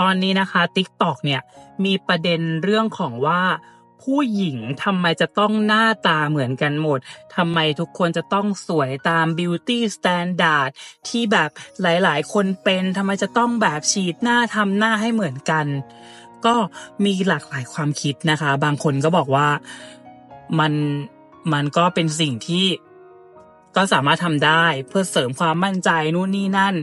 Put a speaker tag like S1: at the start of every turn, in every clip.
S1: ตอนนี้นะคะ TikTok เนี่ยมีประเด็นเรื่องของว่าผู้หญิงทำไมจะต้องหน้าตาเหมือนกันหมด ทำไมทุกคนจะต้องสวยตาม beauty standard ที่แบบหลายๆ คนเป็นทำไมจะต้องแบบฉีดหน้าทำหน้าให้เหมือนกัน ก็มีหลากหลายความคิดนะคะ บางคนก็บอกว่ามันมันก็เป็นสิ่งที่ ก็สามารถทำได้เพื่อเสริมความมั่นใจนู่นนี่นั่น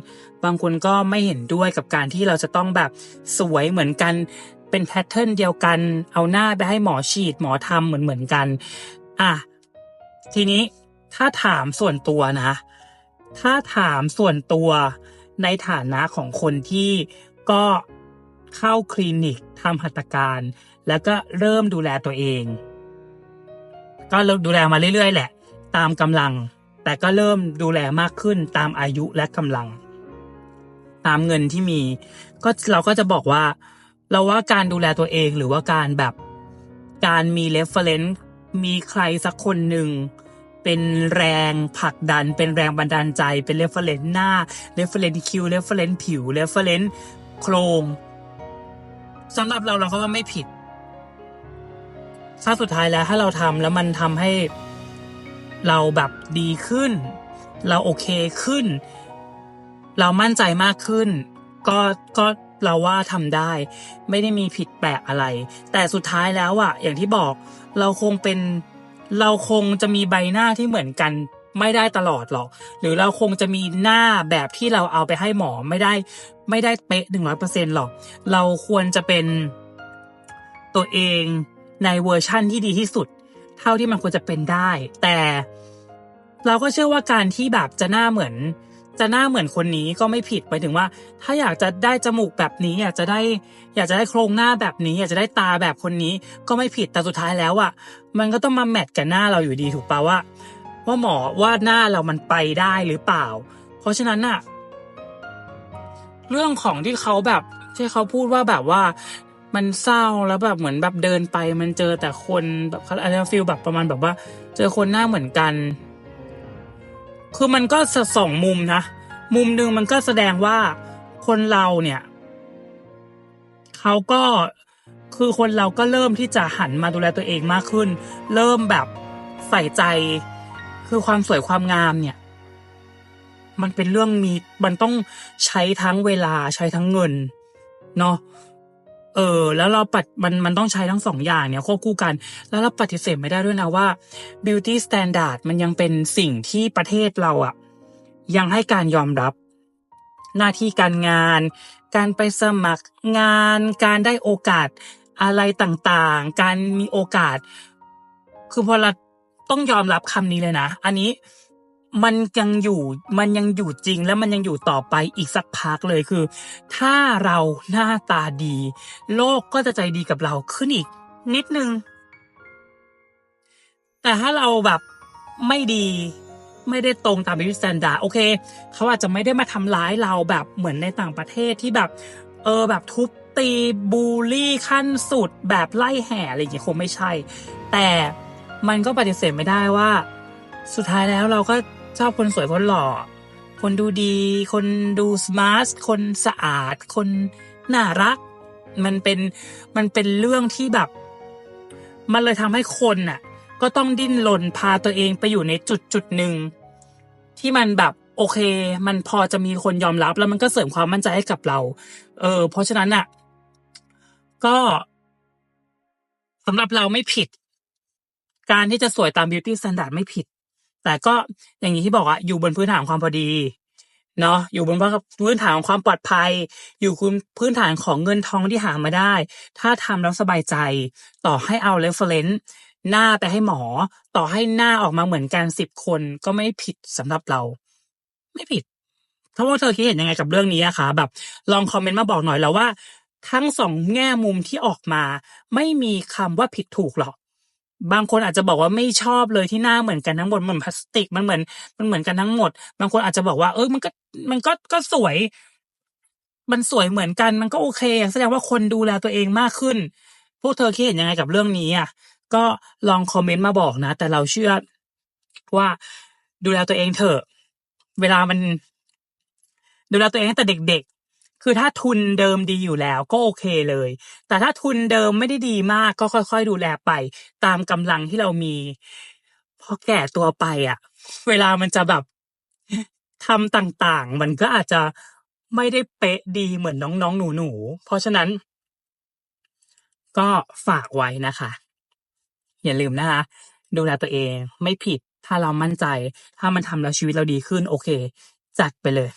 S1: บางคนก็ไม่เห็นด้วยกับการที่เราจะต้องแบบสวยเหมือนกันเป็นแพทเทิร์นเดียวกัน เอาหน้าไปให้หมอฉีดหมอทำเหมือนเหมือนกัน อะ ทีนี้ถ้าถามส่วนตัวนะ ถ้าถามส่วนตัวในฐานะของคนที่ก็เข้าคลินิกทำหัตถการ แล้วก็เริ่มดูแลตัวเอง ก็เริ่มดูแลมาเรื่อยๆ แหละ ตามกำลัง แต่ก็เริ่มดูแลมากขึ้นตามอายุและกำลัง ตามเงินที่มี ก็เราก็จะบอกว่า เราว่าการดูแลตัวเองหรือว่าการแบบ การมี reference มีใครสักคนหนึ่งเป็นแรงผลักดัน เป็นแรงบันดาลใจ เป็น reference หน้า reference คิว reference ผิว reference โครงสำหรับเราเราก็ว่าไม่ผิดถ้าสุดท้ายแล้วถ้าเราทำแล้วมันทำให้ เราแบบดีขึ้น เราโอเคขึ้น เรามั่นใจมากขึ้น ก็ก็เราว่าทำได้ ไม่ได้มีผิดแปลกอะไร แต่สุดท้ายแล้วอะอย่างที่บอก เราคงเป็นเราคงจะมีใบหน้าที่เหมือนกันไม่ได้ตลอดหรอก หรือเราคงจะมีหน้าแบบที่เราเอาไปให้หมอไม่ได้ ไม่ได้เป๊ะหนึ่งร้อยเปอร์เซ็นหรอก เราควรจะเป็นตัวเองในเวอร์ชั่นที่ดีที่สุด เท่าที่มันควรจะเป็นได้ แต่เราก็เชื่อว่าการที่แบบจะหน้าเหมือน จะหน้าเหมือนคนนี้ก็ไม่ผิดไปถึงว่า ถ้าอยากจะได้จมูกแบบนี้ อยากจะได้ อยากจะได้โครงหน้าแบบนี้ อยากจะได้ตาแบบคนนี้ก็ไม่ผิดแต่สุดท้ายแล้วอะมันก็ต้องมาแมทกับหน้าเราอยู่ดีถูกปะว่าว่าหมอว่าหน้าเรามันไปได้หรือเปล่า เพราะฉะนั้นน่ะเรื่องของที่เขาแบบที่เขาพูดว่าแบบว่า มันเศร้าแล้วแบบเหมือนแบบเดินไป มันเจอแต่คนแบบอะไรฟิลแบบประมาณแบบว่า เจอคนหน้าเหมือนกัน คือมันก็สองมุมนะ มุมหนึ่งมันก็แสดงว่าคนเราเนี่ยเขาก็คือคนเราก็เริ่มที่จะหันมาดูแลตัวเองมากขึ้น เริ่มแบบใส่ใจ คือความสวยความงามเนี่ย มันเป็นเรื่องมีมันต้องใช้ทั้งเวลาใช้ทั้งเงินเนาะ เออ แล้วเราปัดมันมันต้องใช้ทั้งสองอย่างเนี่ยควบคู่กัน แล้วเราปฏิเสธไม่ได้ด้วยนะว่า beauty standard มันยังเป็นสิ่งที่ประเทศเราอะยังให้การยอมรับ หน้าที่การงาน การไปสมัครงาน การได้โอกาสอะไรต่างๆ การมีโอกาส คือพอเราต้องยอมรับคำนี้เลยนะ อันนี้ มันยังอยู่มันยังอยู่จริง และมันยังอยู่ต่อไปอีกสักพักเลยคือ ถ้าเราหน้าตาดี โลกก็จะใจดีกับเราขึ้นอีก นิดนึง แต่ถ้าเราแบบไม่ดีไม่ได้ตรงตาม beauty standard โอเค เขาอาจจะไม่ได้มาทำร้ายเราแบบเหมือนในต่างประเทศที่แบบ เออแบบทุบตีบูลลี่ขั้นสุดแบบไล่แห่อะไรอย่างเงี้ยคงไม่ใช่ แต่มันก็ปฏิเสธไม่ได้ว่า สุดท้ายแล้วเราก็ ชอบคนสวยคนหล่อ คนดูดี คนดูสมาร์ท คนสะอาด คนน่ารัก มันเป็นมันเป็นเรื่องที่แบบ มันเลยทำให้คนน่ะ ก็ต้องดิ้นรนพาตัวเองไปอยู่ในจุดจุดหนึ่งที่มันแบบโอเค มันพอจะมีคนยอมรับแล้วมันก็เสริมความมั่นใจให้กับเรา เออ เพราะฉะนั้นน่ะ ก็สำหรับเราไม่ผิด การที่จะสวยตาม beauty standard ไม่ผิด แต่ก็อย่างนี้ที่บอกอะอยู่บนพื้นฐานความพอดีเนาะอยู่บนพื้นฐานของความปลอดภัย อยู่คุณพื้นฐานของเงินทองที่หามาได้ ถ้าทำแล้วสบายใจ ต่อให้เอา reference หน้าไปให้หมอ ต่อให้หน้าออกมาเหมือนกันสิบคนก็ไม่ผิดสำหรับเรา ไม่ผิดถ้าว่าเธอคิดเห็นยังไงกับเรื่องนี้อะคะแบบ ลองคอมเมนต์มาบอกหน่อยแล้วว่า ทั้งสองแง่มุมที่ออกมา ไม่มีคำว่าผิดถูกหรอก บางคนอาจจะบอกว่าไม่ชอบเลยที่หน้าเหมือนกันทั้งหมดมันเหมือนพลาสติกมันเหมือน มันเหมือนกันทั้งหมด บางคนอาจจะบอกว่า เออมันก็มันก็ก็สวย มันสวยเหมือนกันมันก็โอเค แสดงว่าคนดูแลตัวเองมากขึ้น พวกเธอคิดเห็นยังไงกับเรื่องนี้อะก็ลองคอมเมนต์มาบอกนะ แต่เราเชื่อว่าดูแลตัวเองเถอะ เวลามัน ดูแลตัวเองตั้งแต่เด็ก คือถ้าทุนเดิมดีอยู่แล้วก็โอเคเลย แต่ถ้าทุนเดิมไม่ได้ดีมากก็ค่อย ๆ ดูแลไป ตามกำลังที่เรามีพอแก่ตัวไปอะ เวลามันจะแบบทำต่างๆ มันก็อาจจะไม่ได้เป๊ะดีเหมือนน้องๆ หนูๆ เพราะฉะนั้น ก็ฝากไว้นะคะ อย่าลืมนะคะ ดูแลตัวเองไม่ผิดถ้าเรามั่นใจ ถ้ามันทำแล้วชีวิตเราดีขึ้น โอเค จัดไปเลย